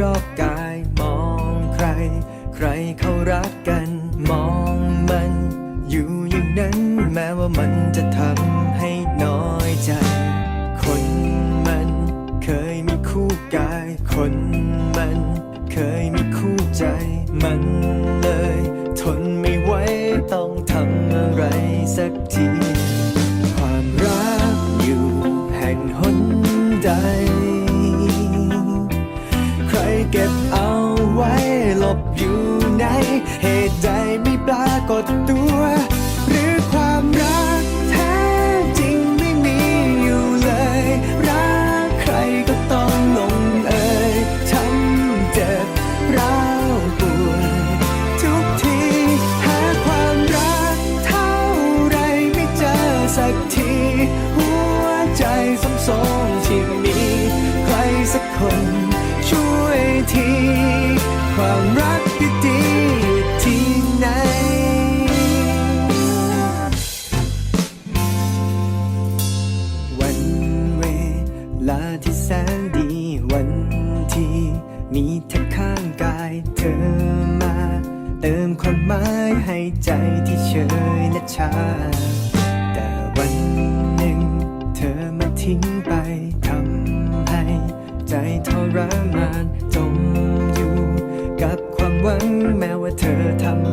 รอบกายมองใคร ใครเขารักกันมองมัน อยู่อย่างนั้นแม้ว่ามันจะทำให้น้อยใจ คนมันเคยมีคู่กาย คนมันเคยมีคู่ใจ มันเลย ทนไม่ไหวต้องทำอะไรสักที ความรักอยู่แห่งหนใด บอยู่ในเหตุใดไม่ปรากฏตัว หรือความรักแท้จริงไม่มีอยู่เลย รักใครก็ต้องลงเอยช้ำเจ็บร้าวปวดทุกทีหาความรักเท่าไรไม่เจอสักที หัวใจสมสองที่มีใครสักคน ช่วยทีความรัก ลาที่แสนดีวันที่มีเธอข้างกายเธอมา เติมความหมายให้ใจที่เฉยและชา แต่วันหนึ่ง เธอมาทิ้งไปทำให้ ใจทรมานจมอยู่ กับความหวังแม้ว่าเธอทำ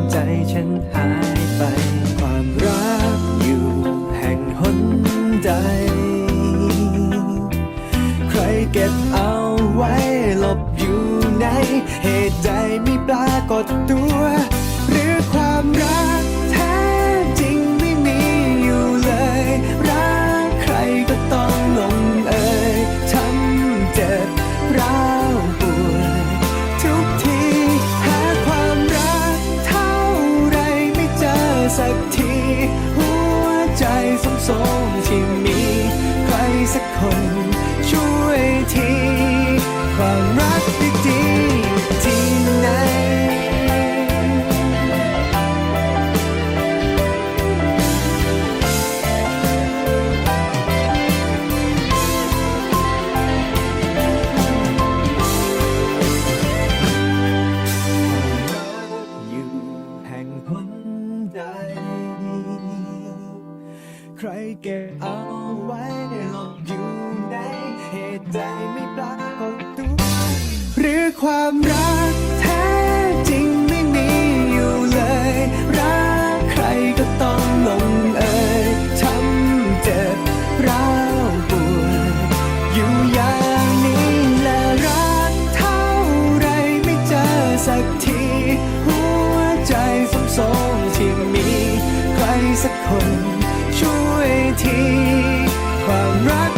เหตุใดไม่ปรากฏตัว หรือความรักแท้จริงไม่มีอยู่เลย รักใครก็ต้องลงเอยช้ำเจ็บร้าวปวดทุกทีหาความรักเท่าไรไม่เจอสักที หัวใจสมสมที่มีใครสักคน ช่วยที ความรักดี รเก็บเอาไว้หลบอยู่ในเหตุใดไม่ปรากฏตัวหรือความรักแท้จริงไม่มีอยู่เลย รักใครก็ต้องลงเอยช้ำเจ็บร้าวปวดอยู่อย่างนี้และรักเท่าไรไม่เจอสักที หัวใจสมสองที่มีใครสักคน ที ความรัก